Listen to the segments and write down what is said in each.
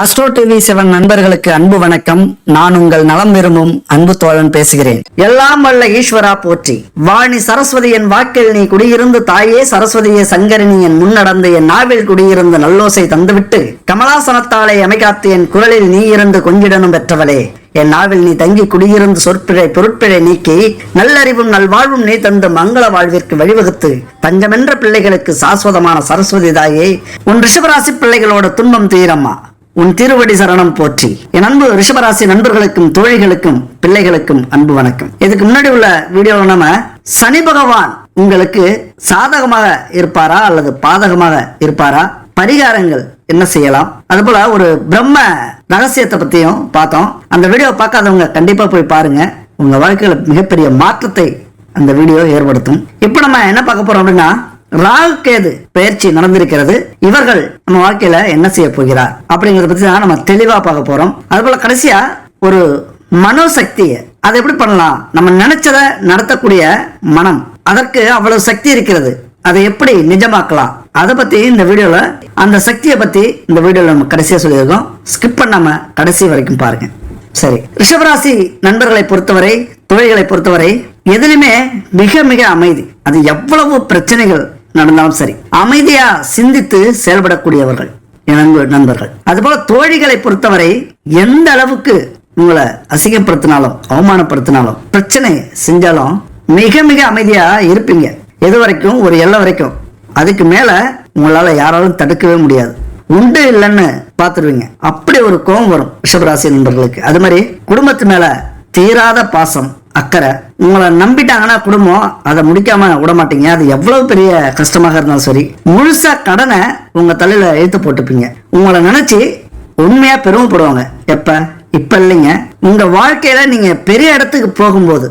Astro TV seven நண்பர்களுக்கு அன்பு வணக்கம். நான் உங்கள் நலம் விரும்பும் அன்பு தோழன் பேசுகிறேன். எல்லாம் வல்ல ஈஸ்வரா போற்றி. வாணி சரஸ்வதி என் வாக்கில் நீ குடியிருந்து தாயே சரஸ்வதியே சங்கரினி என் முன்னடந்து என் நாவில் குடியிருந்து நல்லோசை தந்துவிட்டு கமலாசனத்தாலே அமைகாத்து என் குரலில் நீ இருந்து கொஞ்சிடனும் பெற்றவளே. என் நாவில் நீ தங்கி குடியிருந்து சொற்பிழை பொருட்பிழை நீக்கி நல்லறிவும் நல்வாழ்வும் நீ தந்து மங்கள வாழ்விற்கு வழிவகுத்து தஞ்சமென்ற பிள்ளைகளுக்கு சாஸ்வதமான சரஸ்வதி தாயே உன் ரிஷபராசி பிள்ளைகளோட துன்பம் தீரம்மா. உன் திருவடி சரணம் போற்றி. என் அன்பு ரிஷபராசி நண்பர்களுக்கும் தோழிகளுக்கும் பிள்ளைகளுக்கும் அன்பு வணக்கம். இதுக்கு முன்னாடி உள்ள வீடியோவில் நம்ம சனி பகவான் உங்களுக்கு சாதகமாக இருப்பாரா அல்லது பாதகமாக இருப்பாரா? பரிகாரங்கள் என்ன செய்யலாம்? அதுபோல ஒரு பிரம்ம ரகசியத்தை பத்தியும் பார்த்தோம். அந்த வீடியோ பார்க்காதவங்க கண்டிப்பா போய் பாருங்க. உங்க வாழ்க்கையில மிகப்பெரிய மாற்றத்தை அந்த வீடியோ ஏற்படுத்தும். இப்போ நம்ம என்ன பார்க்க போறோம் அப்படின்னா ராகு கேது பயிற்சி நடந்திருக்கிறது. இவர்கள் நம்ம வாழ்க்கையில என்ன செய்ய போகிறார்? அப்படிங்கறத பத்தி தான் நம்ம தெளிவா பார்க்க போறோம். அதுபோல கடைசியா ஒரு மனோசக்தியை அதை எப்படி பண்ணலாம்? நம்ம நினைச்சதை நடத்தக்கூடிய மனம் அதற்கு அவ்வளவு சக்தி இருக்கிறது. அதை எப்படி நிஜமாக்கலாம்? அதை பத்தி இந்த வீடியோல அந்த சக்தியை பத்தி இந்த வீடியோல நம்ம கடைசியா சொல்லியிருக்கோம். ஸ்கிப் பண்ணாம கடைசி வரைக்கும் பாருங்க. சரி. ரிஷபராசி நண்பர்களை பொறுத்தவரை தொழில்களை பொறுத்தவரை எதிலுமே மிக மிக அமைதி. அது எவ்வளவு பிரச்சனைகள் நடந்தாலும் சரி. அமைதியா சிந்தித்து செயல்படக்கூடியவர்கள் என் நண்பர்கள். அதுபோல தோழிகளை பொறுத்தவரை எந்த அளவுக்கு உங்களை அசிங்கப்படுத்தினாலும் அவமானப்படுத்தினாலும் பிரச்சனை செஞ்சாலும் மிக மிக அமைதியா இருப்பீங்க. எது வரைக்கும் ஒரு எல்லை வரைக்கும். அதுக்கு மேல உங்களால யாராலும் தடுக்கவே முடியாது. உண்டு இல்லைன்னு பார்த்துருவீங்க. அப்படி ஒரு கோபம் வரும் ரிஷபராசி நண்பர்களுக்கு. அது மாதிரி குடும்பத்து மேல தீராத பாசம் அக்கறை உங்களை நம்பிட்டாங்கன்னா குடும்பம் அதை முடிக்காம விட மாட்டீங்க. அது எவ்வளவு பெரிய கஷ்டமாக இருந்தாலும் சரி. முழுசா கடனை உங்க தலையில எழுத்து போட்டுப்பீங்க. உங்களை நினைச்சு உண்மையா பெருமைப்படுவாங்க. எப்ப? இப்ப இல்லைங்க. உங்க வாழ்க்கையில நீங்க பெரிய இடத்துக்கு போகும்போது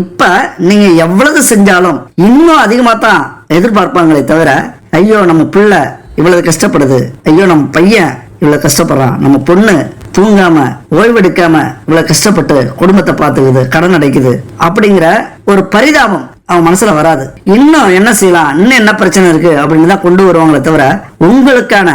இப்ப நீங்க எவ்வளவு செஞ்சாலும் இன்னும் அதிகமா தான் எதிர்பார்ப்பாங்களே தவிர ஐயோ நம்ம பிள்ளை இவ்வளவு கஷ்டப்படுது. ஐயோ நம்ம பையன் இவ்வளவு கஷ்டப்படுறான். நம்ம பொண்ணு தூங்காம ஓய்வெடுக்காம இவ்வளவு கஷ்டப்பட்டு குடும்பத்தை பார்த்துக்குது கடன் அடைக்குது அப்படிங்கிற ஒரு பரிதாபம் அவன் மனசுல வராது. இன்னும் என்ன செய்யலாம்? இன்னும் என்ன பிரச்சனை இருக்கு? அப்படின்னு தான் கொண்டு வருவாங்களே தவிர உங்களுக்கான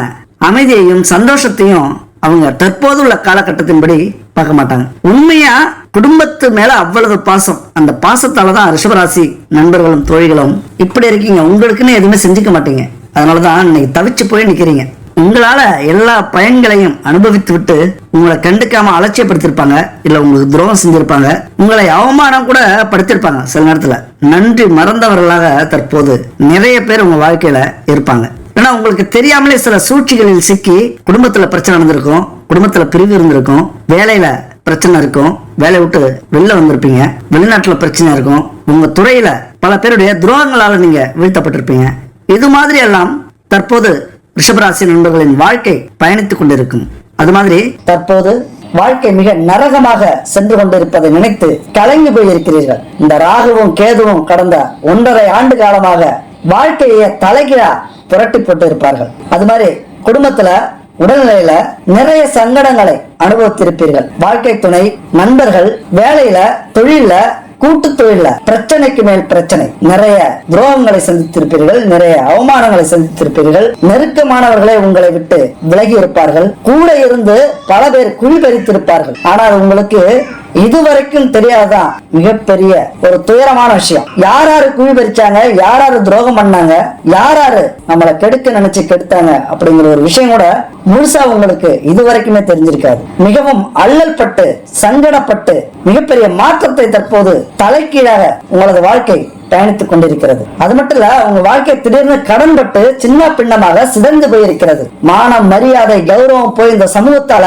அமைதியையும் சந்தோஷத்தையும் அவங்க தற்போது உள்ள காலகட்டத்தின்படி பார்க்க மாட்டாங்க. உண்மையா குடும்பத்து மேல அவ்வளவு பாசம். அந்த பாசத்தால தான் ரிஷபராசி நண்பர்களும் தோழிகளும் இப்படி இருக்கீங்க. உங்களுக்குன்னு எதுவுமே செஞ்சுக்க மாட்டீங்க. அதனாலதான் இன்னைக்கு தவிச்சு போய் நிக்கிறீங்க. உங்களால எல்லா பயன்களையும் அனுபவித்து விட்டு உங்களை கண்டுக்காம அலட்சியப்படுத்திருப்பாங்க இல்ல உங்களுக்கு துரோகம் செஞ்சிருப்பாங்க உங்களை அவமானம் கூட படுத்திருப்பாங்க சில நேரத்துல. நன்றி மறந்தவர்களாக தற்போது நிறைய பேர் உங்க வாழ்க்கையில இருப்பாங்க. ஏன்னா உங்களுக்கு தெரியாமலே சில சூழ்ச்சிகளில் சிக்கி குடும்பத்துல பிரச்சனை நடந்திருக்கும் குடும்பத்துல பிரிவு இருந்திருக்கும் வேலையில பிரச்சனை இருக்கும் வேலையை விட்டு வெளில வந்திருப்பீங்க வெளிநாட்டுல பிரச்சனை இருக்கும் உங்க துறையில பல பேருடைய துரோகங்களால நீங்க வீழ்த்தப்பட்டிருப்பீங்க. இது மாதிரி எல்லாம் தற்போது ரிஷபராசி நண்பர்களின் வாழ்க்கை பயணித்துக் கொண்டிருக்கும். அது மாதிரி தற்போது வாழ்க்கை மிக நரகமாக சென்று கொண்டிருப்பதை நினைத்து கலங்கி போயிருக்கிறீர்கள். இந்த ராகுவும் கேதுவும் கடந்த ஒன்றரை ஆண்டு காலமாக வாழ்க்கையை தலைகீழா புரட்டி போட்டு இருப்பார்கள் அது மாதிரி குடும்பத்துல உடல்நிலையில நிறைய சங்கடங்களை அனுபவித்திருப்பீர்கள். வாழ்க்கை துணை நண்பர்கள் வேலையில தொழில்ல கூட்டு தொழில பிரச்சனைக்கு மேல் பிரச்சனை. நிறைய துரோகங்களை சந்தித்திருப்பீர்கள் நிறைய அவமானங்களை சந்தித்திருப்பீர்கள். நெருக்கமானவர்களே உங்களை விட்டு விலகி இருப்பார்கள். கூட இருந்து பல பேர் குழி பறித்திருப்பார்கள். ஆனால் உங்களுக்கு இதுவரைக்கும் தெரியாதான் மிகப்பெரிய ஒரு துயரமான விஷயம். யார் யாரு குழி பறிச்சாங்க? யார் யாரு துரோகம் பண்ணாங்க? யார் யாரு நம்மளை கெடுக்க நினைச்சு கெடுத்தாங்க? அப்படிங்கிற ஒரு விஷயம் கூட முழுசா உங்களுக்கு இதுவரைக்குமே தெரிஞ்சிருக்காது. மிகவும் அல்லல் பட்டு சங்கடப்பட்டு மிகப்பெரிய மாற்றத்தை தற்போது தலைக்கீழாக உங்களது வாழ்க்கை பயணித்துக் கொண்டிருக்கிறது. அது மட்டும் இல்ல உங்க வாழ்க்கை திடீர்னு கடன் பட்டு சின்ன பின்னமாக சிதைந்து போயிருக்கிறது. மானம் மரியாதை கௌரவம் போய் இந்த சமூகத்தால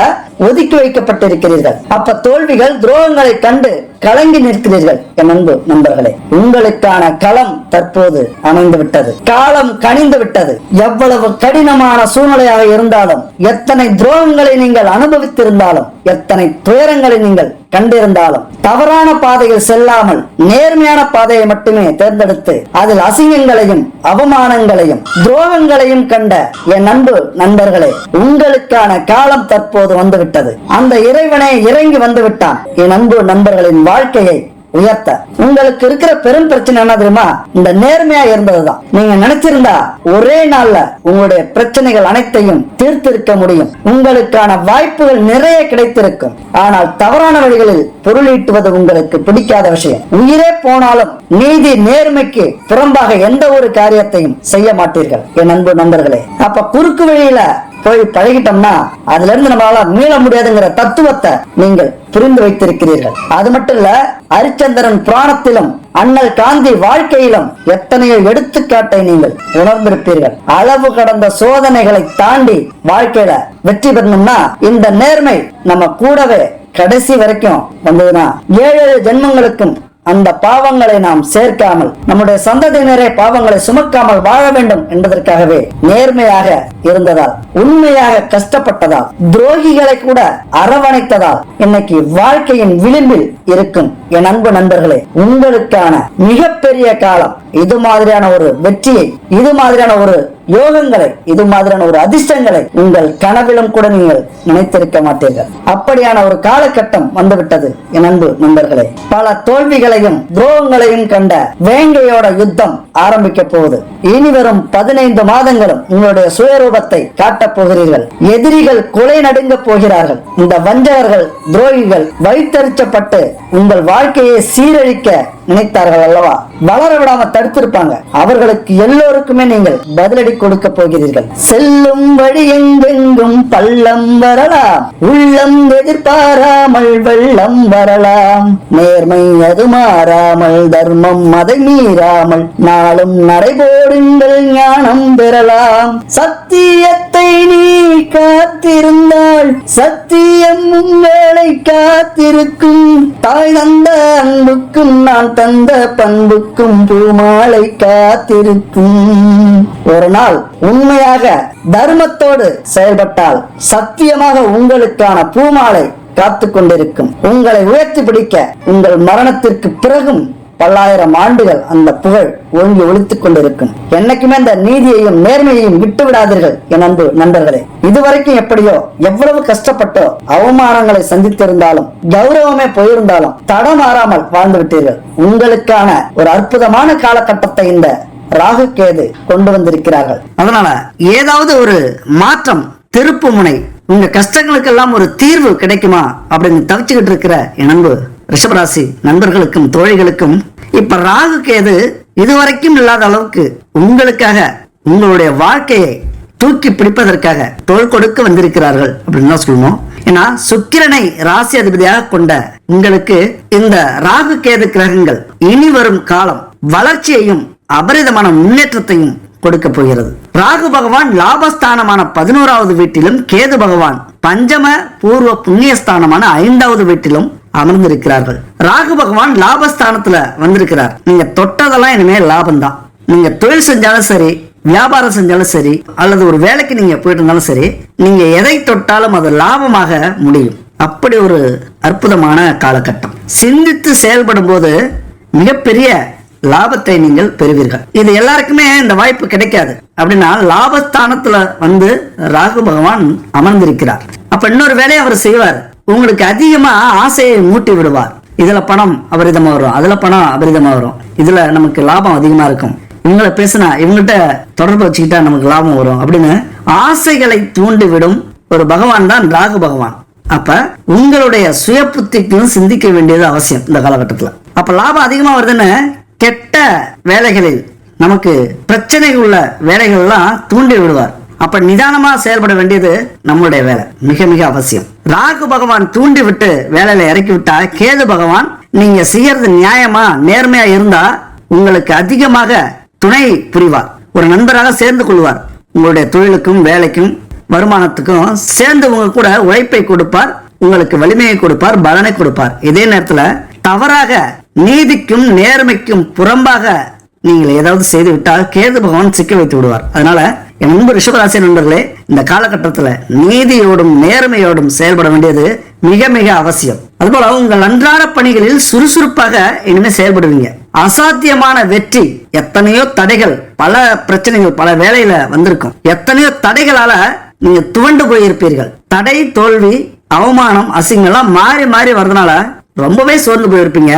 ஒதுக்கி வைக்கப்பட்டிருக்கிறீர்கள். அப்ப தோல்விகள் துரோகங்களை கண்டு கலங்கி நிற்கிறீர்கள் என் அன்பு நண்பர்களே. உங்களுக்கான களம் தற்போது அமைந்து விட்டது காலம் கனிந்து விட்டது எவ்வளவு கடினமான சூழ்நிலையாக இருந்தாலும் எத்தனை துரோகங்களை நீங்கள் அனுபவித்திருந்தாலும் எத்தனை துயரங்களை நீங்கள் கண்டிருந்தாலும் தவறான பாதையில் செல்லாமல் நேர்மையான பாதையை மட்டுமே தேர்ந்தெடுத்து அதில் அசிங்கங்களையும் அவமானங்களையும் துரோகங்களையும் கண்ட என் அன்பு நண்பர்களே உங்களுக்கான காலம் தற்போது வந்துவிட்டது. அந்த இறைவனே இறங்கி வந்து விட்டான் என் அன்பு நண்பர்களின் வாழ்க்கையை உயர்த்த. உங்களுக்கு இருக்கிற பெரும் பிரச்சனை என்ன தெரியுமா? இந்த நேர்மையா இருந்ததுதான். நீங்க நினைச்சிருந்தா ஒரே நாள்ல உங்களுடைய பிரச்சனைகள் அனைத்தையும் தீர்த்திருக்க முடியும். உங்களுக்கான வாய்ப்புகள் நிறைய கிடைத்திருக்கும். ஆனால் தவறான வழிகளில் பொருளீட்டுவது உங்களுக்கு பிடிக்காத விஷயம். உயிரே போனாலும் நீதி நேர்மைக்கு புறம்பாக எந்த ஒரு காரியத்தையும் செய்ய மாட்டீர்கள். என் அன்பு நண்பர்களே அப்ப குறுக்கு வழியில போய் பழகிட்டோம்னா அதுல இருந்து நம்மளால மீள முடியாதுங்கிற தத்துவத்தை நீங்கள் புரிந்து வைத்திருக்கிறீர்கள். அது மட்டும் இல்ல ஹரிச்சந்திரன் புராணத்திலும் அண்ணல் காந்தி வாழ்க்கையிலும் எத்தனையோ எடுத்துக்காட்டை நீங்கள் உணர்ந்திருப்பீர்கள். அளவு கடந்த சோதனைகளை தாண்டி வாழ்க்கையில வெற்றி பெறணும்னா இந்த நேர்மை நம்ம கூடவே கடைசி வரைக்கும் வந்ததுன்னா ஏழு ஏழு ஜென்மங்களுக்கும் அந்த பாவங்களை நாம் சேர்க்காமல் நம்முடைய சந்ததியினரே பாவங்களை சுமக்காமல் வாழ வேண்டும் என்பதற்காகவே நேர்மையாக இருந்ததால் உண்மையாக கஷ்டப்பட்டதால் துரோகிகளை கூட அரவணைத்ததால் இன்னைக்கு வாழ்க்கையின் விளிம்பில் இருக்கும் என் அன்பு நண்பர்களே உங்களுக்கான மிகப்பெரிய காலம் இது மாதிரியான ஒரு வெற்றியை இது மாதிரியான ஒரு யோகங்களை இது மாதிரியான ஒரு அதிர்ஷ்டங்களை உங்கள் கனவிலும் கூட நீங்கள் நினைத்திருக்க மாட்டீர்கள். அப்படியான ஒரு காலகட்டம் வந்துவிட்டது என் அன்பு நண்பர்களே. பல தோல்விகளையும் துரோகங்களையும் கண்ட வேங்கையோட யுத்தம் ஆரம்பிக்க போகுது. இனி வரும் பதினைந்து மாதங்களும் உங்களுடைய சுயரூபத்தை காட்டப் போகிறீர்கள். எதிரிகள் கொலை நடுங்க போகிறார்கள். இந்த வஞ்சகர்கள் துரோகிகள் வைத்தறிச்சப்பட்டு உங்கள் வாழ்க்கையை சீரழிக்க நினைத்தார்கள் அல்லவா? வளர விடாம தடுத்திருப்பாங்க அவர்களுக்கு எல்லோருக்குமே நீங்கள் பதிலடி கொடுக்க போகிறீர்கள். செல்லும் வழி எங்கெங்கும் பள்ளம் வரலாம். உள்ளம் எதிர்பாராமல் வெள்ளம் வரலாம். நேர்மை அது மாறாமல் தர்மம் அதை மீறாமல் நாளும் நடைபோடுங்கள் ஞானம் பெறலாம். சத்தியத்தை நீ காத்திருந்தால் சத்தியம் உங்களை காத்திருக்கும். தாய் தந்த அன்புக்கும் நான் தந்த பண்புக்கும் பூமா நாளை காத்திருக்கும். ஒரு நாள் உண்மையாக தர்மத்தோடு செயல்பட்டால் சத்தியமாக உங்களுக்கான பூமாலை காத்து கொண்டிருக்கும் உங்களை உயர்த்தி பிடிக்க உங்கள் மரணத்திற்கு பிறகும் பல்லாயிரம் ஆண்டுகள் அந்த புகழ் ஓங்கி ஒழித்துக் கொண்டிருக்கும். என்னைக்குமே அந்த நீதியையும் நேர்மையையும் விட்டு விடாதீர்கள் என் அன்பு நண்பர்களே. இதுவரைக்கும் எப்படியோ எவ்வளவு கஷ்டப்பட்டோ அவமானங்களை சந்தித்திருந்தாலும் கௌரவமே போயிருந்தாலும் தடமாறாமல் வாழ்ந்து விட்டீர்கள். உங்களுக்கான ஒரு அற்புதமான காலகட்டத்தை இந்த ராகு கேது கொண்டு வந்திருக்கிறார்கள். அதனால ஏதாவது ஒரு மாற்றம் திருப்பு முனை உங்க கஷ்டங்களுக்கெல்லாம் ஒரு தீர்வு கிடைக்குமா அப்படின்னு தவிச்சுக்கிட்டு இருக்கிற என் அன்பு ரிஷபராசி நண்பர்களுக்கும் தோழிகளுக்கும் இப்ப ராகு கேது இதுவரைக்கும் இல்லாத அளவுக்கு உங்களுக்காக உங்களுடைய வாழ்க்கையை தூக்கி பிடிப்பதற்காக தோல் கொடுக்க வந்திருக்கிறார்கள் அப்படின்னு தான் சொல்லணும் ஏன்னா சுக்கிரனை ராசி அதிபதியாக கொண்ட உங்களுக்கு இந்த ராகு கேது கிரகங்கள் இனி வரும் காலம் வளர்ச்சியையும் அபரிதமான முன்னேற்றத்தையும் கொடுக்க போகிறது. ராகு பகவான் லாபஸ்தானமான பதினோராவது வீட்டிலும் கேது பகவான் பஞ்சம பூர்வ புண்ணியஸ்தானமான ஐந்தாவது வீட்டிலும் அமர்ந்திருக்கிறார்கள். ராகு பகவான் லாபஸ்தானத்துல வந்திருக்கிறார். நீங்க தொட்டதெல்லாம் இனிமே லாபம் தான் நீங்க தொழில் செஞ்சாலும் சரி வியாபாரம் செஞ்சாலும் சரி அல்லது ஒரு வேலைக்கு நீங்க போயிட்டு இருந்தாலும் சரி நீங்க எதை தொட்டாலும் அது லாபமாக முடியும். அப்படி ஒரு அற்புதமான காலகட்டம். சிந்தித்து செயல்படும் போது மிகப்பெரிய லாபத்தை நீங்கள் பெறுவீர்கள். இது எல்லாருக்குமே இந்த வாய்ப்பு கிடைக்காது. அப்படின்னா லாபஸ்தானத்துல வந்து ராகு பகவான் அமர்ந்திருக்கிறார். அப்ப இன்னொரு வேலையை அவர் செய்வார். உங்களுக்கு அதிகமா ஆசையை மூட்டி விடுவார். இதுல பணம் அபரிதமா வரும். அதுல பணம் அபரிதமா வரும். இதுல நமக்கு லாபம் அதிகமா இருக்கும். இவங்கள பேசினா இவங்ககிட்ட தொடர்பு வச்சுக்கிட்டா நமக்கு லாபம் வரும் அப்படின்னு ஆசைகளை தூண்டி விடும் ஒரு பகவான் தான் ராகு பகவான். அப்ப உங்களுடைய சுய புத்திக்கும் சிந்திக்க வேண்டியது அவசியம் இந்த காலகட்டத்துல. அப்ப லாபம் அதிகமா வருதுன்னு கெட்ட வேலைகளில் நமக்கு பிரச்சனை உள்ள வேலைகள் எல்லாம் தூண்டி விடுவார் அப்ப நிதானமா செயல்பட வேண்டியது நம்மளுடைய வேலை. மிக மிக அவசியம். ராகு பகவான் தூண்டி விட்டு வேலையில இறக்கி விட்டா கேது பகவான் நீங்க செய்யறது நியாயமா நேர்மையா இருந்தா உங்களுக்கு அதிகமாக துணை புரிவார். ஒரு நண்பராக சேர்ந்து கொள்வார். உங்களுடைய தொழிலுக்கும் வேலைக்கும் வருமானத்துக்கும் சேர்ந்து உங்க கூட உழைப்பை கொடுப்பார். உங்களுக்கு வலிமையை கொடுப்பார் பலனை கொடுப்பார். இதே நேரத்துல தவறாக நீதிக்கும் நேர்மைக்கும் புறம்பாக நீங்கள் ஏதாவது செய்து விட்டால் கேது பகவான் சிக்க வைத்து விடுவார். அதனால என் அன்பு ரிஷபராசி நண்பர்களே இந்த காலகட்டத்துல நீதியோடும் நேர்மையோடும் செயல்பட வேண்டியது மிக மிக அவசியம். அதுபோல உங்கள் அன்றாட பணிகளில் சுறுசுறுப்பாக இனிமே செயல்படுவீங்க. அசாத்தியமான வெற்றி எத்தனையோ தடைகள் பல பிரச்சனைகள் பல வேலையில வந்திருக்கும். எத்தனையோ தடைகளால நீங்க துவண்டு போயிருப்பீர்கள். தடை தோல்வி அவமானம் அசிங்கம்லாம் மாறி மாறி வர்றதுனால ரொம்பவே சோர்ந்து போயிருப்பீங்க.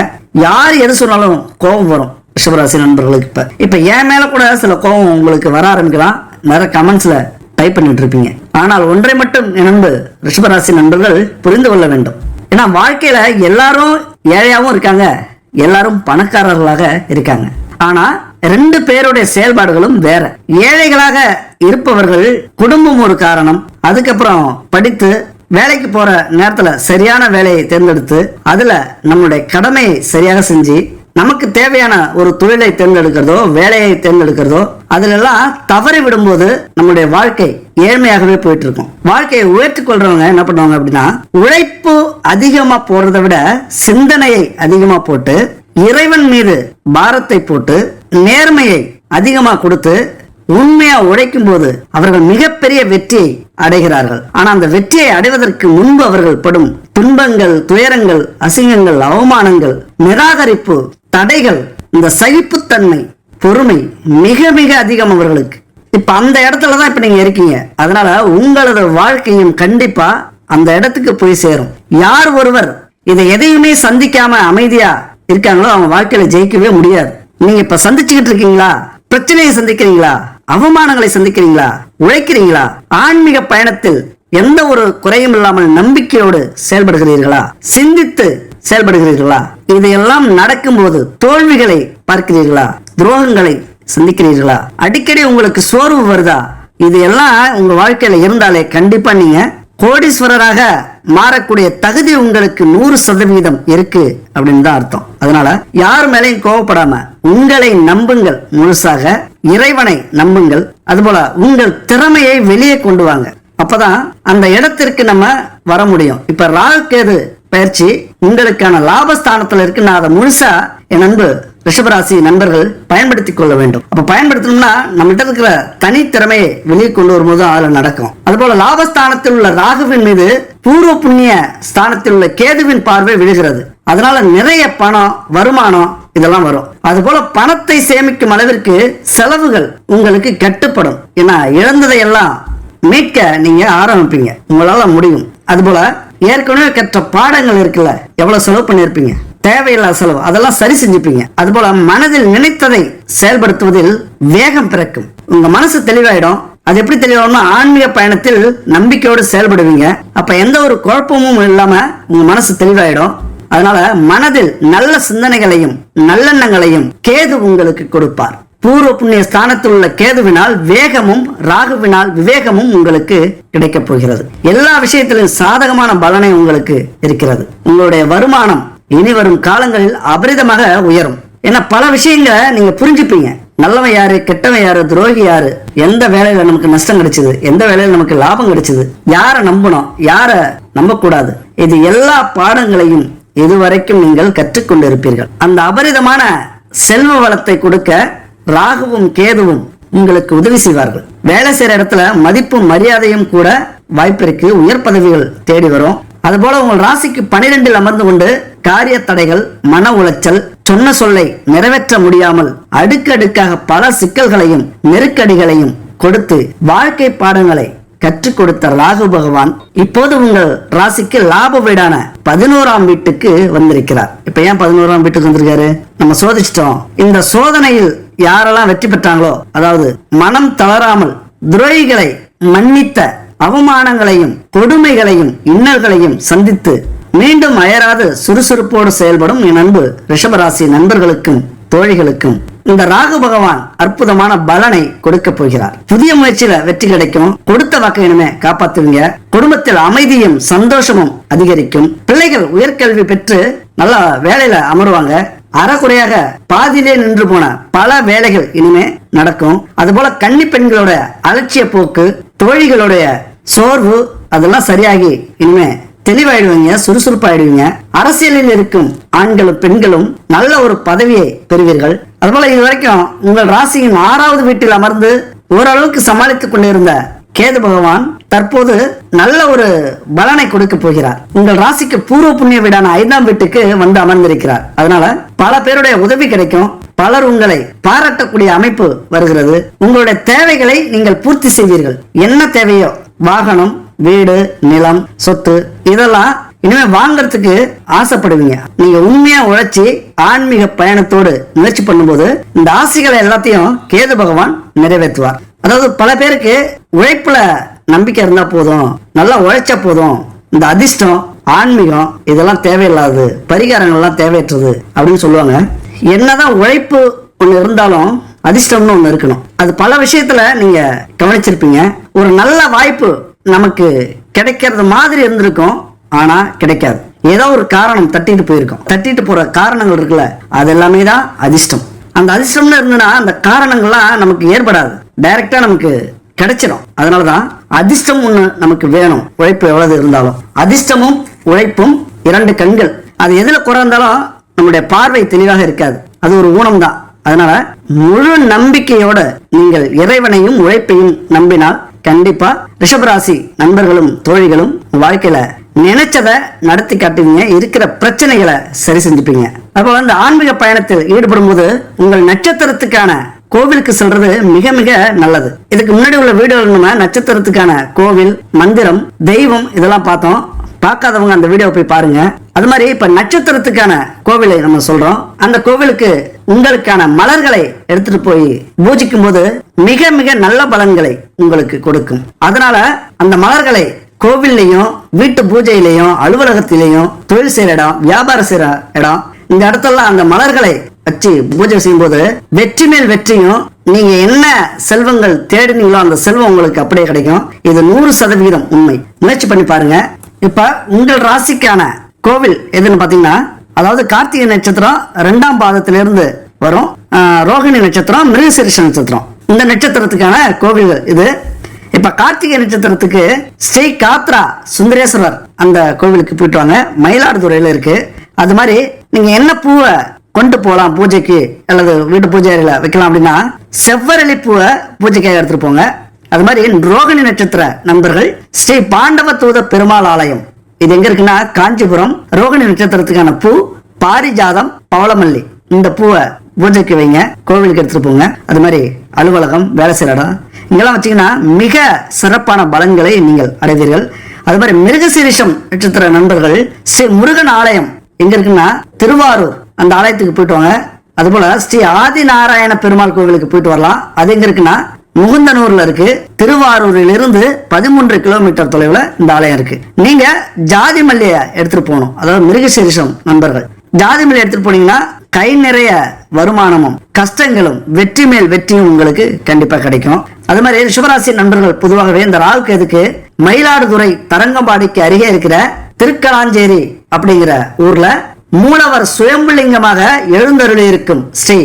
யார் எது சொன்னாலும் கோபம் வரும். ரிஷபராசி நண்பர்களுக்கு இப்ப. இப்ப என் மேல கூட சில கோபம் உங்களுக்கு வர ஆரம்பிக்கலாம். நிறைய கமெண்ட்ஸ்ல டைப் பண்ணிட்டு இருப்பீங்க. ஆனால் ஒன்றை மட்டும் என் ரிஷபராசி நண்பர்கள் புரிந்து கொள்ள வேண்டும். ஏன்னா வாழ்க்கையில எல்லாரும் ஏழையாவும் இருக்காங்க. எல்லாரும் பணக்காரர்களாக இருக்காங்க. ஆனா ரெண்டு பேருடைய செயல்பாடுகளும் வேற. ஏழைகளாக இருப்பவர்கள் குடும்பம் ஒரு காரணம். அதுக்கப்புறம் படித்து வேலைக்கு போற நேரத்துல சரியான வேலையை தேர்ந்தெடுத்து அதுல நம்மளுடைய கடமையை சரியாக செஞ்சு நமக்கு தேவையான ஒரு தொழிலை தேர்ந்தெடுக்கிறதோ வேலையை தேர்ந்தெடுக்கிறதோ அதுல எல்லாம் தவறி விடும்போது நம்மளுடைய வாழ்க்கை ஏழ்மையாகவே போயிட்டு இருக்கும் வாழ்க்கையை உயர்த்தி கொள்றவங்க என்ன பண்ணுவாங்க அப்படின்னா உழைப்பு அதிகமா போடுறதை விட சிந்தனையை அதிகமா போட்டு இறைவன் மீது பாரத்தை போட்டு நேர்மையை அதிகமா கொடுத்து உண்மையா உழைக்கும் போது அவர்கள் மிகப்பெரிய வெற்றியை அடைகிறார்கள். ஆனா அந்த வெற்றியை அடைவதற்கு முன்பு அவர்கள் படும் துன்பங்கள் துயரங்கள் அசிங்கங்கள் அவமானங்கள் நிராகரிப்பு தடைகள் இந்த சகிப்புத்தன்மை பொறுமை மிக மிக அதிகம் அவர்களுக்கு. இப்ப அந்த இடத்துல தான் இப்ப நீங்க இருக்கீங்க. அதனால உங்களது வாழ்க்கையும் கண்டிப்பா அந்த இடத்துக்கு போய் சேரும். யார் ஒருவர் இதை எதையுமே சந்திக்காம அமைதியா இருக்காங்களோ அவங்க வாழ்க்கையில ஜெயிக்கவே முடியாது. நீங்க இப்ப சந்திச்சுக்கிட்டு இருக்கீங்களா? பிரச்சனையை சந்திக்கிறீங்களா? அவமானங்களை சந்திக்கிறீங்களா? உழைக்கிறீங்களா? ஆன்மீக பயணத்தில் எந்த ஒரு குறையும் இல்லாமல் நம்பிக்கையோடு செயல்படுகிறீர்களா? சிந்தித்து செயல்படுகிறீர்களா? இதையெல்லாம் நடக்கும்போது தோல்விகளை பார்க்கிறீர்களா? துரோகங்களை சந்திக்கிறீர்களா? அடிக்கடி உங்களுக்கு சோர்வு வருதா? இது எல்லாம் உங்க வாழ்க்கையில இருந்தாலே கண்டிப்பா நீங்க கோடீஸ்வரராக மாறக்கூடிய தகுதி உங்களுக்கு நூறு சதவீதம் இருக்கு அப்படின்னு தான் அர்த்தம். அதனால யார் மேலையும் கோவப்படாம உங்களை நம்புங்கள் முழுசாக இறைவனை நம்புங்கள். அதுபோல உங்கள் திறமையை வெளியே கொண்டு வாங்க. அப்பதான் அந்த இடத்திற்கு நம்ம வர முடியும். இப்ப ராகு கேது பயிற்சி உங்களுக்கான லாபஸ்தானத்துல இருக்கு. நான் அதை முழுசா என் நண்பு ரிஷபராசி நண்பர்கள் பயன்படுத்திக் கொள்ள வேண்டும். அப்ப பயன்படுத்தணும்னா நம்மகிட்ட இருக்கிற தனி திறமையை வெளியே கொண்டு வரும்போது அதுல நடக்கும். அதுபோல லாபஸ்தானத்தில் உள்ள ராகுவின் மீது பூர்வ புண்ணிய ஸ்தானத்தில் உள்ள கேதுவின் பார்வை விழுகிறது. அதனால நிறைய பணம் வருமானம் இதெல்லாம் வரும். அதுபோல பணத்தை சேமிக்கும் அளவிற்கு செலவுகள் உங்களுக்கு கட்டுப்படும். ஏன்னா இழந்ததையெல்லாம் மீட்க நீங்க ஆரம்பிப்பீங்க. உங்களால முடியும். அதுபோல ஏற்கனவே கற்ற பாடங்கள் இருக்குல்ல? எவ்வளவு செலவு பண்ணிருப்பீங்க தேவையில்லாத செலவு. அதெல்லாம் சரி செஞ்சுப்பீங்க. அதுபோல மனதில் நினைத்ததை செயல்படுத்துவதில் வேகம் பிறக்கும். உங்க மனசு தெளிவாயிடும். அது எப்படி தெளிவாகும்னா ஆன்மீக பயணத்தில் நம்பிக்கையோடு செயல்படுவீங்க. அப்ப எந்த ஒரு குழப்பமும் இல்லாம உங்க மனசு தெளிவாயிடும். அதனால மனதில் நல்ல சிந்தனைகளையும் நல்லெண்ணங்களையும் கேது உங்களுக்கு கொடுப்பார். பூர்வ புண்ணிய ஸ்தானத்தில் உள்ள கேதுவினால் வேகமும் ராகுவினால் விவேகமும் உங்களுக்கு கிடைக்கப் போகிறது. எல்லா விஷயத்திலும் சாதகமான பலனை உங்களுக்கு இருக்கிறது. உங்களுடைய வருமானம் இனி வரும் காலங்களில் அபரிதமாக உயரும். ஏன்னா பல விஷயங்களை நீங்க புரிஞ்சுப்பீங்க. நல்லவன் யாரு கெட்டவன் யாரு துரோகி யாரு எந்த வேலையில நமக்கு நஷ்டம் கிடைச்சது எந்த வேலையில நமக்கு லாபம் கிடைச்சது யாரை நம்பணும் யாரை நம்பக்கூடாது இது எல்லா பாடங்களையும் இதுவரைக்கும் நீங்கள் கற்றுக்கொண்டிருப்பீர்கள். அந்த அபரிதமான செல்வ வளத்தை கொடுக்க ராகுவும் கேதுவும் உங்களுக்கு உதவி செய்வார்கள். வேலை செய்யற இடத்துல மதிப்பும் மரியாதையும் கூட வாய்ப்பிற்கு உயர் பதவிகள் தேடி வரும். அதுபோல உங்கள் ராசிக்கு பனிரெண்டில் அமர்ந்து கொண்டு காரிய தடைகள் மன உளைச்சல் சொன்ன சொல்லை நிறைவேற்ற முடியாமல் அடுக்கடுக்காக பல சிக்கல்களையும் நெருக்கடிகளையும் கொடுத்து வாழ்க்கை பாடங்களை கற்றுக் கொடுத்த ராகு பகவான் இப்போது உங்கள் ராசிக்கு லாப வீடான பதினோராம் வீட்டுக்கு வந்திருக்கிறார். இப்ப ஏன் பதினோராம் வீட்டுக்கு வந்திருக்காரு? நம்ம சோதிச்சிட்டோம். இந்த சோதனையில் யாரெல்லாம் வெற்றி பெற்றாங்களோ அதாவது மனம் தளராமல் துரோகிகளை மன்னித்த அவமானங்களையும் கொடுமைகளையும் இன்னல்களையும் சந்தித்து மீண்டும் அயராது சுறுசுறுப்போடு செயல்படும் என் அன்பு ரிஷபராசி நண்பர்களுக்கும் தோழிகளுக்கும் இந்த ராகு பகவான் அற்புதமான பலனை கொடுக்க போகிறார். புதிய முயற்சியில வெற்றி கிடைக்கும். கொடுத்த வாக்கை காப்பாத்துவீங்க. குடும்பத்தில் அமைதியும் சந்தோஷமும் அதிகரிக்கும். பிள்ளைகள் உயர்கல்வி பெற்று நல்லா வேலையில அமருவாங்க. அறகுறையாக பாதியிலே நின்று போன பல வேலைகள் இனிமே நடக்கும். அதுபோல கன்னி பெண்களோட அலட்சிய போக்கு தோழிகளுடைய சோர்வு அதெல்லாம் சரியாகி இனிமே தெளிவாயிடுவீங்க சுறுசுறுப்பாயிடுவீங்க. அரசியலில் இருக்கும் ஆண்களும் பெண்களும் நல்ல ஒரு பதவியை பெறுவீர்கள். அதுபோல இது வரைக்கும் உங்கள் ராசியின் ஆறாவது வீட்டில் அமர்ந்து ஓரளவுக்கு சமாளித்துக் கொண்டிருந்த கேது பகவான் தற்போது நல்ல ஒரு பலனை கொடுக்க போகிறார். உங்கள் ராசிக்கு பூர்வ புண்ணிய வீடான ஐந்தாம் வீட்டுக்கு வந்து அமர்ந்திருக்கிறார். அதனால பல பேருடைய உதவி கிடைக்கும். பலர் உங்களை பாராட்டக்கூடிய அமைப்பு வருகிறது. உங்களுடைய தேவைகளை நீங்கள் பூர்த்தி செய்வீர்கள். என்ன தேவையோ வாகனம் வீடு நிலம் சொத்து இதெல்லாம் இனிமே வாங்குறதுக்கு ஆசைப்படுவீங்க. நீங்க உண்மையா உழைச்சி ஆன்மீக பயணத்தோடு முயற்சி பண்ணும்போது இந்த ஆசைகளை எல்லாத்தையும் கேது பகவான் நிறைவேற்றுவார். அதாவது பல பேருக்கு உழைப்புல நம்பிக்கை இருந்தா போதும் நல்லா உழைச்சா போதும் இந்த அதிர்ஷ்டம் ஆன்மீகம் இதெல்லாம் தேவையில்லாது பரிகாரங்கள்லாம் தேவையற்றது அப்படின்னு சொல்லுவாங்க. என்னதான் உழைப்பு ஒன்று இருந்தாலும் அதிர்ஷ்டம்னு ஒன்று இருக்கணும். அது பல விஷயத்துல நீங்க கவனிச்சிருப்பீங்க. ஒரு நல்ல வாய்ப்பு நமக்கு கிடைக்கிறது மாதிரி இருந்திருக்கும் ஆனா கிடைக்காது. ஏதோ ஒரு காரணம் தட்டிட்டு போயிருக்கும். தட்டிட்டு போற காரணங்கள் இருக்குல்ல அது எல்லாமே தான் அதிர்ஷ்டம். அந்த அதிர்ஷ்டம்னு இருந்ததுன்னா அந்த காரணங்கள்லாம் நமக்கு ஏற்படாது. டைரக்டா நமக்கு கிடைச்சிடும் அதனாலதான் அதிர்ஷ்டம் ஒண்ணு நமக்கு வேணும். உழைப்பு எவ்வளவு இருந்தாலும். அதிர்ஷ்டமும் உழைப்பும் இரண்டு கண்கள். அது எதுல குறை இருந்தாலும் நம்முடைய பார்வை தெளிவாக இருக்காது. அது ஒரு ஊனம் தான் அதனால முழு நம்பிக்கையோட நீங்கள் இறைவனையும் உழைப்பையும் நம்பினால் கண்டிப்பா ரிஷபராசி நண்பர்களும் தோழிகளும் வாழ்க்கையில நினைச்சதை நடத்தி காட்டுவீங்க இருக்கிற பிரச்சனைகளை சரி செஞ்சுப்பீங்க. அப்ப வந்து ஆன்மீக பயணத்தில் ஈடுபடும் போது உங்கள் நட்சத்திரத்துக்கான கோவிலுக்கு செல்றது மிக மிக நல்லது. இதுக்கு முன்னாடி உள்ள வீடியோவில் நம்ம நட்சத்திரத்துக்கான கோவில் மந்திரம் தெய்வம் இதெல்லாம் பார்த்தோம். பார்க்காதவங்க அந்த வீடியோ போய் பாருங்க. அது மாதிரி இப்ப நட்சத்திரத்துக்கான கோவிலை நம்ம சொல்றோம். அந்த கோவிலுக்கு உங்களுக்கான மலர்களை எடுத்துட்டு போய் பூஜிக்கும் போது மிக மிக நல்ல பலன்களை உங்களுக்கு கொடுக்கும். அதனால அந்த மலர்களை கோவில்லையும் வீட்டு பூஜையிலையும் அலுவலகத்திலையும் தொழில் செய்யற இடம் வியாபாரம் செய்யற இடம் இந்த இடத்துல அந்த மலர்களை வச்சு பூஜை செய்யும்போது வெற்றி மேல் வெற்றியும் நீங்க என்ன செல்வங்கள் தேடினீங்களோ அந்த செல்வம் உங்களுக்கு அப்படியே கிடைக்கும். இது நூறு சதவீதம் உண்மை. முயற்சி பண்ணி பாருங்க. இப்ப உங்கள் ராசிக்கான கோவில் எதுன்னு பாத்தீங்கன்னா அதாவது கார்த்திகை நட்சத்திரம் ரெண்டாம் பாதத்திலிருந்து வரும். ரோகிணி நட்சத்திரம் மிருகசீரிஷ நட்சத்திரம். இந்த நட்சத்திரத்துக்கான கோவில்கள் இது. இப்ப கார்த்திகை நட்சத்திரத்துக்கு ஸ்ரீ காத்ரா சுந்தரேஸ்வரர் அந்த கோவிலுக்கு போயிட்டு வாங்க. மயிலாடுதுறையில இருக்கு. அது மாதிரி நீங்க என்ன பூவை கொண்டு போகலாம் பூஜைக்கு? அல்லது வீட்டு பூஜை அறையில வைக்கலாம் அப்படின்னா செவ்வரளி பூவை பூஜைக்காக எடுத்துட்டு போங்க. அது மாதிரி ரோகிணி நட்சத்திர நண்பர்கள் ஸ்ரீ பாண்டவ தூத பெருமாள் ஆலயம். இது எங்க இருக்குன்னா காஞ்சிபுரம். ரோகிணி நட்சத்திரத்துக்கான பூ பாரிஜாதம் பவளமல்லி. இந்த பூவை பூஜைக்கு வைங்க. கோவிலுக்கு எடுத்துட்டு போங்க. அது மாதிரி அலுவலகம் வேலை செய்யற இடம் இங்கெல்லாம் வச்சீங்கன்னா மிக சிறப்பான பலன்களை நீங்கள் அடைவீர்கள். அது மாதிரி மிருகசீரிஷம் நட்சத்திர நண்பர்கள் ஸ்ரீ முருகன் ஆலயம். எங்க இருக்குன்னா திருவாரூர். அந்த ஆலயத்துக்கு போயிட்டு வாங்க. அதுபோல ஸ்ரீ ஆதிநாராயண பெருமாள் கோவிலுக்கு போயிட்டு வரலாம். அது எங்க இருக்குன்னா முகுந்தனூர்ல இருக்கு. திருவாரூரில் இருந்து பதிமூன்று கிலோமீட்டர் தொலைவில் இந்த ஆலயம் இருக்கு. நீங்க ஜாதி மல்லிய எடுத்துட்டு போகணும். அதாவது மிருகசீரிஷம் நண்பர்கள். ஜாதி மல்லி எடுத்துட்டு போனீங்கன்னா கை நிறைய வருமானமும் கஷ்டங்களும் வெற்றி மேல் வெற்றியும் உங்களுக்கு கண்டிப்பா கிடைக்கும். அது மாதிரி சிவராசி நண்பர்கள் பொதுவாகவே இந்த ராவுக்கு எதுக்கு மயிலாடுதுறை தரங்கம்பாடிக்கு அருகே இருக்கிற திருக்கலாஞ்சேரி அப்படிங்கிற ஊர்ல மூலவர் சுயம்புலிங்கமாக எழுந்தருளி இருக்கும் ஸ்ரீ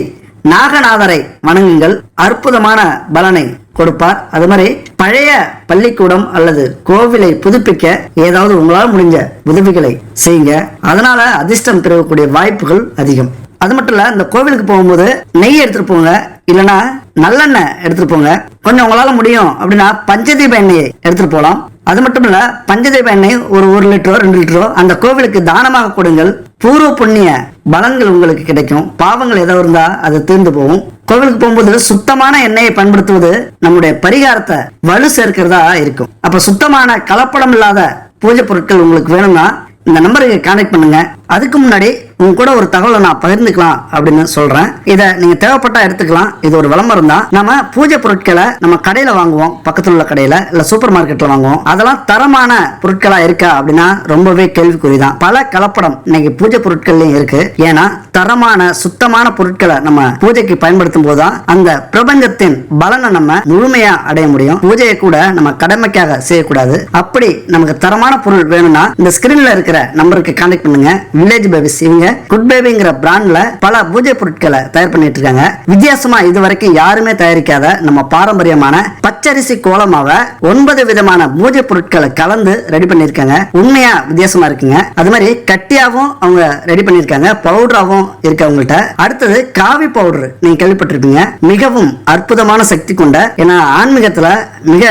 நாகநாதரை வணங்குங்கள். அற்புதமான பலனை கொடுப்பார். அது மாதிரி பழைய பள்ளிக்கூடம் அல்லது கோவிலை புதுப்பிக்க ஏதாவது உங்களால் முடிஞ்ச உதவிகளை செய்யுங்க. அதனால அதிர்ஷ்டம் பெறக்கூடிய வாய்ப்புகள் அதிகம். அது மட்டும் இல்ல இந்த கோவிலுக்கு போகும்போது நெய் எடுத்துட்டு போங்க. இல்லனா நல்லெண்ணெய் எடுத்துட்டு போங்க. கொஞ்சம் உங்களால முடியும் அப்படின்னா பஞ்சதீப எண்ணெயை எடுத்துட்டு போகலாம் அது மட்டும் இல்ல பஞ்சதீப எண்ணெய் ஒரு ஒரு லிட்டரோ ரெண்டு லிட்டரோ அந்த கோவிலுக்கு தானமாக கொடுங்கள். பூர்வ புண்ணிய பலன்கள் உங்களுக்கு கிடைக்கும். பாவங்கள் ஏதோ இருந்தா அது தீர்ந்து போகும். கோவிலுக்கு போகும்போது சுத்தமான எண்ணெயை பயன்படுத்துவது நம்முடைய பரிகாரத்தை வலு சேர்க்கிறதா இருக்கும். அப்ப சுத்தமான கலப்படம் இல்லாத பூஜை பொருட்கள் உங்களுக்கு வேணும்னா இந்த நம்பருக்கு கான்டெக்ட் பண்ணுங்க. அதுக்கு முன்னாடி உங்க கூட ஒரு தகவலை நான் பகிர்ந்துக்கலாம் அப்படின்னு சொல்றேன். இதை நீங்க தேவைப்பட்டா எடுத்துக்கலாம். இது ஒரு விளம்பரம் தான். நம்ம பூஜை பொருட்களை நம்ம கடையில வாங்குவோம். பக்கத்தில் உள்ள கடையில இல்ல சூப்பர் மார்க்கெட்ல வாங்குவோம். அதெல்லாம் தரமான பொருட்களா இருக்கா அப்படின்னா ரொம்பவே கேள்விக்குறிதான். பல கலப்படம் இன்னைக்கு பூஜை பொருட்கள்லயும் இருக்கு. ஏன்னா தரமான சுத்தமான பொருட்களை நம்ம பூஜைக்கு பயன்படுத்தும் போதுதான் அந்த பிரபஞ்சத்தின் பலனை நம்ம முழுமையா அடைய முடியும். பூஜையை கூட நம்ம கடமைக்காக செய்யக்கூடாது. அப்படி நமக்கு தரமான பொருள் வேணும்னா இந்த ஸ்கிரீன்ல இருக்கிற நம்பருக்கு கான்டாக்ட் பண்ணுங்க. வில்லேஜ் பேபிஸ் இவங்க குட் பேபிங்கிற பிராண்ட்ல பல பூஜை பொருட்களை தயார் பண்ணிட்டு இருக்காங்க வித்தியாசமா இது வரைக்கும் யாருமே தயாரிக்காத நம்ம பாரம்பரியமான பச்சரிசி கோலமாவை ஒன்பது விதமான பூஜை பொருட்களை கலந்து ரெடி பண்ணிருக்காங்க உண்மையா வித்தியாசமா இருக்குங்க. அது மாதிரி கட்டியாவும் அவங்க ரெடி பண்ணிருக்காங்க பவுடராவும் இருக்கு அவங்கள்ட்ட. அடுத்தது காவி பவுடர் நீங்க கேள்விப்பட்டிருப்பீங்க. மிகவும் அற்புதமான சக்தி கொண்ட ஏன்னா ஆன்மீகத்துல மிக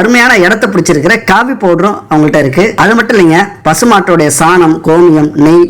அருமையான இடத்தை பிடிச்சிருக்கிற காவி பவுடரும் அவங்கள்ட்ட இருக்கு. அது மட்டும் இல்லைங்க பசுமாட்டோடைய சாணம் கோமியம் நெய்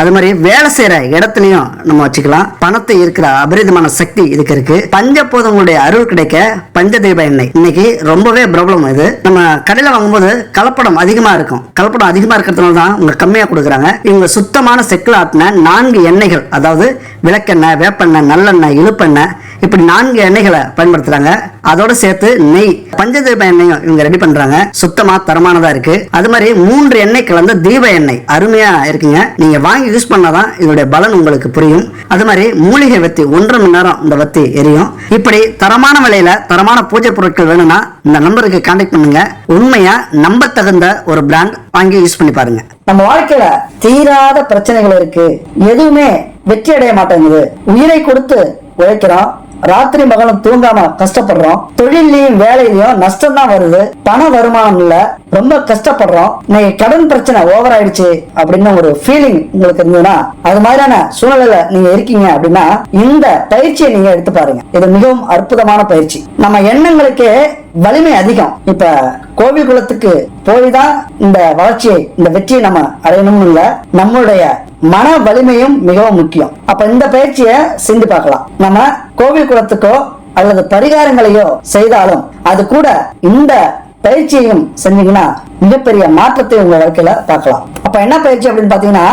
அது மாதிரி வேலை செய்யற இடத்துலையும் நம்ம வச்சுக்கலாம். பணத்தை இருக்கிற அபரிதமான சக்தி இதுக்கு இருக்கு. பஞ்சபோதங்களுடைய அருள் கிடைக்க பஞ்சதீப எண்ணெய். இன்னைக்கு ரொம்பவே ப்ராப்ளம் இது. நம்ம கடையில வாங்கும்போது கலப்படம் அதிகமா இருக்கும். கலப்படம் அதிகமா இருக்கிறதுனால தான் உங்க கம்மியா கொடுக்குறாங்க. இவங்க சுத்தமான செக்கில் ஆட்டின நான்கு எண்ணெய்கள் அதாவது விளக்கெண்ணெய் வேப்பெண்ணெய் நல்லெண்ணெய் இழுப்பெண்ணெய் இப்படி நான்கு எண்ணெய்களை பயன்படுத்துறாங்க. அதோட சேர்த்து நெய் பஞ்சதீப எண்ணெயும் இவங்க ரெடி பண்றாங்க. சுத்தமா தரமானதா இருக்கு. அது மாதிரி மூன்று எண்ணெய் கலந்த தீப எண்ணெய். அருமையா இருக்குங்க. நீங்க வாங்கி யூஸ் பண்ணாதான் இதோட பலன் உங்களுக்கு புரியும். அது மாதிரி மூலிகை வத்தி ஒன்றரை மணி நேரம் இந்த வத்தி எரியும். இப்படி தரமான விலையில தரமான பூஜை பொருட்கள் வேணும்னா இந்த நம்பருக்கு கான்டாக்ட் பண்ணுங்க. உண்மையா நம்ப தகுந்த ஒரு பிராண்ட் வாங்கி யூஸ் பண்ணி பாருங்க. நம்ம வாழ்க்கையில தீராத பிரச்சனைகள் இருக்கு. எதுவுமே வெற்றி அடைய மாட்டேங்குது. உயிரை கொடுத்து உழைக்கிறோம். ராத்திரி மகளும் தூங்காம கஷ்டப்படுறோம். தொழிலையும் வேலையிலயும் நஷ்டம் தான் வருது. பண வருமானம் இல்ல ரொம்ப கஷ்டப்படுறோம். இன்னைக்கு கடன் பிரச்சனை ஓவர் ஆயிடுச்சு அப்படின்னு ஒரு ஃபீலிங் உங்களுக்கு இருந்ததுன்னா அது மாதிரியான சூழ்நிலையில நீங்க இருக்கீங்க அப்படின்னா இந்த பயிற்சியை நீங்க எடுத்து பாருங்க. இது மிகவும் அற்புதமான பயிற்சி. நம்ம எண்ணங்களுக்கே வலிமை அதிகம். இப்ப கோவில் குலத்துக்கு போய் தான் இந்த வளர்ச்சியை இந்த வெற்றியை நம்ம அடையணும்னு இல்ல. நம்மளுடைய மன வலிமையும் மிகவும் முக்கியம். அப்ப இந்த பயிற்சியை செஞ்சு பார்க்கலாம். நம்ம கோவில் குளத்துக்கோ அல்லது பரிகாரங்களையோ செய்தாலும் அது கூட இந்த பயிற்சியையும் செஞ்சீங்கன்னா மிகப்பெரிய மாற்றத்தை உங்க வாழ்க்கையில பார்க்கலாம். அப்ப என்ன பயிற்சி அப்படின்னு பாத்தீங்கன்னா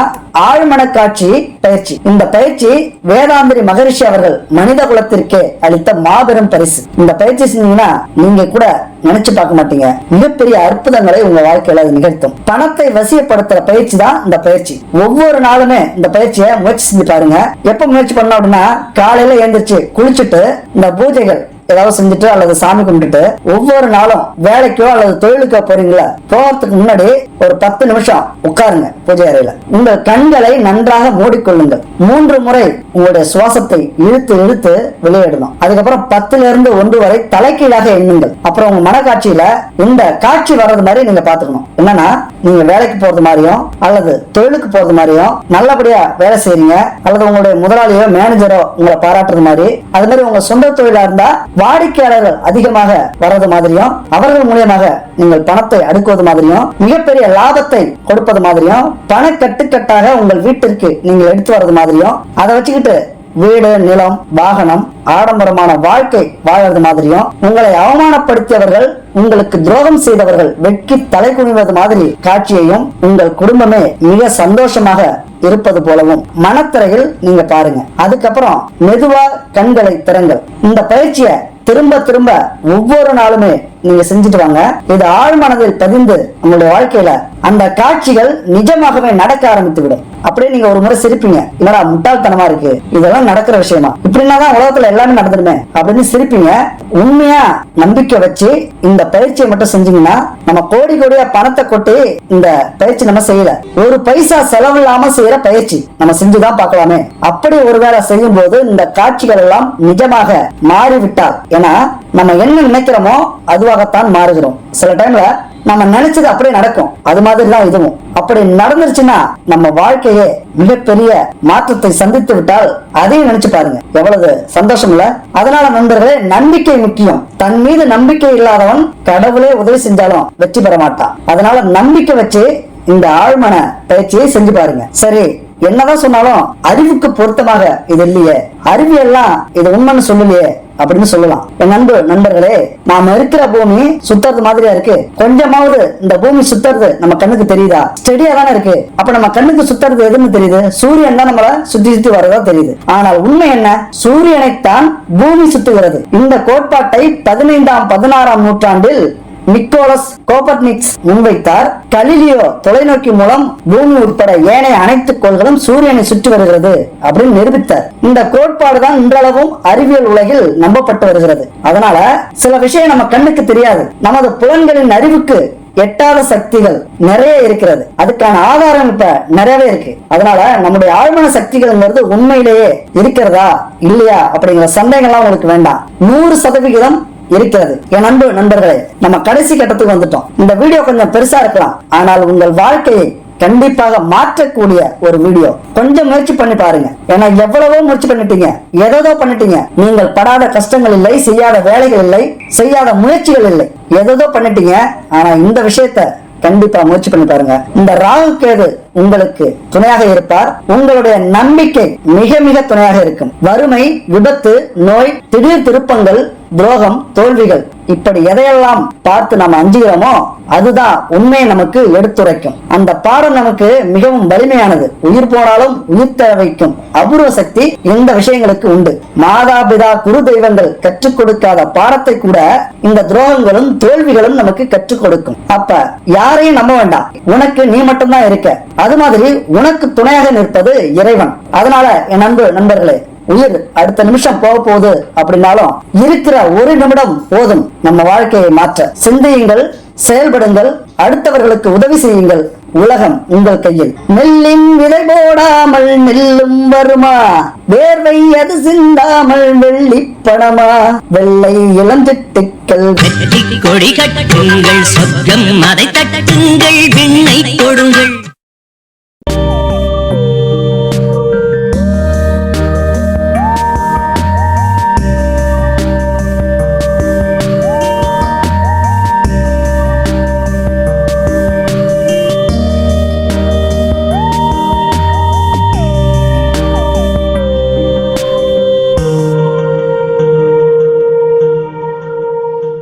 ஆழ்மன காட்சி பயிற்சி. இந்த பயிற்சி வேதாந்திரி மகரிஷி அவர்கள் மனித குலத்திற்கே அளித்த மாபெரும் பரிசு. இந்த பயிற்சி செஞ்சீங்கன்னா நீங்க கூட நினைச்சு பார்க்க மாட்டீங்க. மிகப்பெரிய அற்புதங்களை உங்க வாழ்க்கையில அது நிகழ்த்தும். பணத்தை வசியப்படுத்துற பயிற்சி தான் இந்த பயிற்சி. ஒவ்வொரு நாளுமே இந்த பயிற்சியை முயற்சி செஞ்சு பாருங்க. எப்ப முயற்சி பண்ணோம் அப்படின்னா காலையில எழுந்திரிச்சு குளிச்சுட்டு இந்த பூஜைகள் ஏதாவது செஞ்சுட்டு அல்லது சாமி கும்பிட்டுட்டு ஒவ்வொரு நாளும் வேலைக்கோ அல்லது தொழிலுக்கோ போறீங்களா போறதுக்கு முன்னாடி ஒரு பத்து நிமிஷம் உட்காருங்க பூஜை அறையில. உங்கள் கண்களை நன்றாக மூடிக்கொள்ளுங்கள். மூன்று முறை உங்களுடைய சுவாசத்தை இழுத்து இழுத்து வெளியிடணும். அதுக்கப்புறம் பத்துல இருந்து ஒன்று வரை தலைக்கீழாக எண்ணுங்கள். அப்புறம் உங்க மனக்காட்சியில இந்த காட்சி வர்றது மாதிரி நீங்க பாத்துக்கணும் என்னன்னா நீங்க வேலைக்கு போறது மாதிரியும் அல்லது தொழிலுக்கு போறது மாதிரியும் நல்லபடியா வேலை செய்யறீங்க அல்லது உங்களுடைய முதலாளியோ மேனேஜரோ உங்களை பாராட்டுறது மாதிரி அது மாதிரி உங்க சொந்த தொழிலா இருந்தா வாடிக்கையாளர்கள் அதிகமாக வர்றது மாதிரியும் அவர்கள் மூலியமாக நீங்கள் பணத்தை அடுக்குவது மாதிரியும் மிகப்பெரிய லாபத்தை கொடுப்பது மாதிரியும் பண கட்டுக்கட்டாக உங்கள் வீட்டிற்கு நீங்கள் எடுத்து வர்றது மாதிரியும் அதை வச்சுக்கிட்டு வீடு நிலம் வாகனம் ஆடம்பரமான வாழ்க்கை வாழறது மாதிரியும் உங்களை அவமானப்படுத்தியவர்கள் உங்களுக்கு துரோகம் செய்தவர்கள் வெட்கி தலை குனிவது மாதிரி காட்சியையும் உங்கள் குடும்பமே மிக சந்தோஷமாக இருப்பது போலவும் மனத்திரையில் நீங்க பாருங்க. அதுக்கப்புறம் மெதுவா கண்களை திறங்கள். இந்த பயிற்சியை திரும்ப திரும்ப ஒவ்வொரு நாளுமே நீங்க செஞ்சுட்டு வாங்க. இது ஆழ்மனதில் பதிந்து உங்களுடைய வாழ்க்கையில அந்த காட்சிகள் நிஜமாகவே நடக்க ஆரம்பித்து விடும் அப்படியே நீங்க ஒரு முறை சிரிப்பீங்க. இல்லடா முட்டாள்தனமா இருக்கு? இதெல்லாம் நடக்கிற விஷயமா? இப்படின்னா தான் உலகத்துல எல்லாமே நடந்துருமே அப்படின்னு சிரிப்பீங்க. உண்மையா நம்பிக்கை வச்சு இந்த பயிற்சியை மட்டும் செஞ்சீங்கன்னா நம்ம கோடி கோடியா பணத்தை கொட்டி இந்த பயிற்சி நம்ம செய்யல. ஒரு பைசா செலவு இல்லாம செய்யற பயிற்சி நம்ம செஞ்சுதான் பார்க்கலாமே. அப்படி ஒருவேளை செய்யும் போது இந்த காட்சிகள் எல்லாம் நிஜமாக மாறிவிட்டால் ஏன்னா நம்ம என்ன நினைக்கிறோமோ உருவாகத்தான் மாறுகிறோம். சில டைம்ல நம்ம நினைச்சது அப்படியே நடக்கும். அது மாதிரி தான் இதுவும். அப்படி நடந்துருச்சுன்னா நம்ம வாழ்க்கையே மிகப்பெரிய மாற்றத்தை சந்தித்து விட்டால் அதையும் நினைச்சு பாருங்க. எவ்வளவு சந்தோஷம் இல்ல? அதனால நண்பர்களே நம்பிக்கை முக்கியம். தன் மீது நம்பிக்கை இல்லாதவன் கடவுளே உதவி செஞ்சாலும் வெற்றி பெற மாட்டான். அதனால நம்பிக்கை வச்சு இந்த ஆழ்மன பயிற்சியை செஞ்சு பாருங்க. சரி என்னதான் சொன்னாலும் அறிவுக்கு பொருத்தமாக இது இல்லையே. அறிவியெல்லாம் இது உண்மைன்னு சொல்லலையே. அப்படின்னு சொல்லலாம். என் நண்பு நண்பர்களே நாம இருக்கிற பூமி சுத்துறது மாதிரியா இருக்கு. கொஞ்சமாவது இந்த பூமி சுத்துறது நம்ம கண்ணுக்கு தெரியுதா? ஸ்டெடியா தானே இருக்கு. அப்ப நம்ம கண்ணுக்கு சுத்துறது எதுன்னு தெரியுது? சூரியன் தான் நம்மள சுத்தி சுத்தி வரதா தெரியுது. ஆனால் உண்மை என்ன? சூரியனைத்தான் பூமி சுத்துகிறது. இந்த கோட்பாட்டை பதினைந்தாம் பதினாறாம் நூற்றாண்டில் நிக்கோலஸ் கோபர்னிக்ஸ் முன்வைத்தார். கலிலியோ தொலைநோக்கி மூலம் பூமி உட்பட ஏனைய அனைத்து கோள்களும் சூரியனை சுற்றி வருகிறது அப்படின்னு நிரூபித்தார். இந்த கோட்பாடு தான் இன்றளவும் அறிவியல் உலகில் நம்பப்பட்டு வருகிறது. அதனால சில விஷயம் நம்ம கண்ணுக்கு தெரியாது. நமது புலன்களின் அறிவுக்கு எட்டாத சக்திகள் நிறைய இருக்கிறது. அதுக்கான ஆதாரம் இப்ப நிறையவே இருக்கு. அதனால நம்முடைய ஆழ்மன சக்திகள்ங்கிறது உண்மையிலேயே இருக்கிறதா இல்லையா அப்படிங்கிற சந்தேகம்லாம் உங்களுக்கு வேண்டாம். நூறு சதவிகிதம் இருக்கிறது. என் அன்பு நண்பர்களே நம்ம கடைசி கட்டத்துக்கு வந்துட்டோம். இந்த வீடியோ கொஞ்சம் பெருசா இருக்கலாம். ஆனால் உங்கள் வாழ்க்கையை கண்டிப்பாக மாற்றக்கூடிய ஒரு வீடியோ. கொஞ்சம் முயற்சி பண்ணி பாருங்க. ஏன்னா எவ்வளவோ முயற்சி பண்ணிட்டீங்க. எதோ பண்ணிட்டீங்க. நீங்கள் படாத கஷ்டங்கள் இல்லை செய்யாத வேலைகள் இல்லை செய்யாத முயற்சிகள் இல்லை. எதோ பண்ணிட்டீங்க. ஆனா இந்த விஷயத்த கண்டிப்பா முயற்சி பண்ணி பாருங்க. இந்த ராகு கேது உங்களுக்கு துணையாக இருப்பார். உங்களுடைய நம்பிக்கை மிக மிக துணையாக இருக்கும். வறுமை விபத்து நோய் திடீர் திருப்பங்கள் துரோகம் தோல்விகள். இப்படி எதையெல்லாம் பார்த்து நாம் அஞ்சுகிறோமோ அதுதான் உண்மையை நமக்கு எடுத்துரைக்கும். அந்த பாடம் நமக்கு மிகவும் வலிமையானது. உயிர் போனாலும் உயிர் தேவைக்கும் அபூர்வ சக்தி இந்த விஷயங்களுக்கு உண்டு. மாதா பிதா குரு தெய்வங்கள் கற்றுக் கொடுக்காத பாடத்தை கூட இந்த துரோகங்களும் தோல்விகளும் நமக்கு கற்றுக் கொடுக்கும். அப்ப யாரையும் நம்ப வேண்டாம். உனக்கு நீ மட்டும்தான் இருக்க. அது மாதிரி உனக்கு துணையாக நிற்பது இறைவன். அதனால என் அன்பு நண்பர்களே உயிர் அடுத்த நிமிஷம் போக போகுது அப்படின்னாலும் இருக்கிற ஒரு நிமிடம் போதும். நம்ம வாழ்க்கையை மாற்ற. சிந்தியுங்கள் செயல்படுங்கள் அடுத்தவர்களுக்கு உதவி செய்யுங்கள். உலகம் உங்கள் கையில். நெல்லின் விதை போடாமல் நெல்லும் வருமா? வேர்வை அது சிந்தாமல் வெள்ளி பணமா வெள்ளை இளஞ்சிட்டுக்கள் வெற்றி கொடி கட்டுங்கள் சொர்க்கம் அதை தட்டுங்கள் விண்ணை கொடுங்கள்